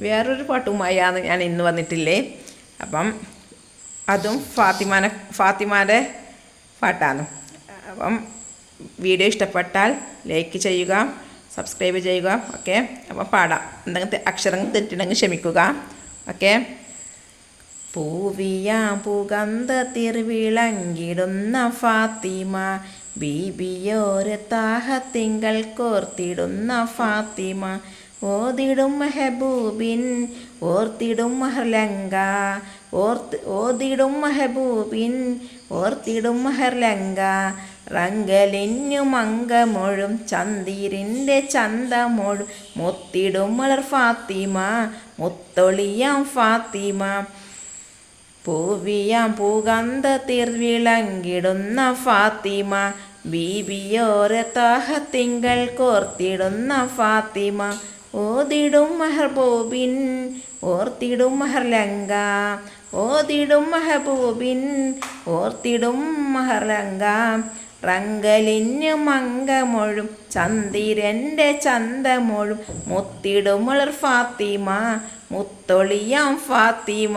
വേറൊരു പാട്ടുമായാണ് ഞാൻ ഇന്ന് വന്നിട്ടില്ലേ? അപ്പം അതും ഫാത്തിമാനെ ഫാത്തിമാന്റെ പാട്ടാണ്. അപ്പം വീഡിയോ ഇഷ്ടപ്പെട്ടാൽ ലൈക്ക് ചെയ്യുക സബ്സ്ക്രൈബ് ചെയ്യുക ഓക്കെ? അപ്പം പാടാം. എന്തെങ്കിലും അക്ഷരങ്ങൾ തെറ്റിണ്ടെങ്കിൽ ക്ഷമിക്കുക ഓക്കെ? പൂവിയാം പുകന്ത തിരുവിളങ്ങിടുന്ന ഫാത്തിമ. ബീബിയോര് താഹത്തിങ്കൾ കോർത്തിടുന്ന ഫാത്തിമ. ഓതിടും മെഹബൂബിൻ ഓർത്തിടും മഹർലങ്ക. ഓർത്ത് ഓതിടും മെഹബൂബിൻ ഓർത്തിടും മഹർലങ്ക. റങ്കലിഞ്ഞു മങ്കമൊഴും ചന്ദിരിന്റെ ചന്തമൊഴും മുത്തിടും മലർ ഫാത്തിമ മുത്തൊളിയാം ഫാത്തിമ. പൂവിയാം പൂകന്ത തീർവിളങ്കിടുന്ന ഫാത്തിമ ബീബിയോരെ താഹത്തിങ്കൾ കോർത്തിടുന്ന ഫാത്തിമ. ഓതിടും മെഹബൂബിൻ ഓർത്തിടും മെഹർലങ്ക. ഓതിടും മെഹബൂബിൻ ഓർത്തിടും മെഹർലങ്ക. റങ്കലിഞ്ഞു മങ്കമൊഴും ചന്ദിരന്റെ ചന്തമൊഴും മുത്തിടും മുളർ ഫാത്തിമ മുത്തൊളിയാം ഫാത്തിമ.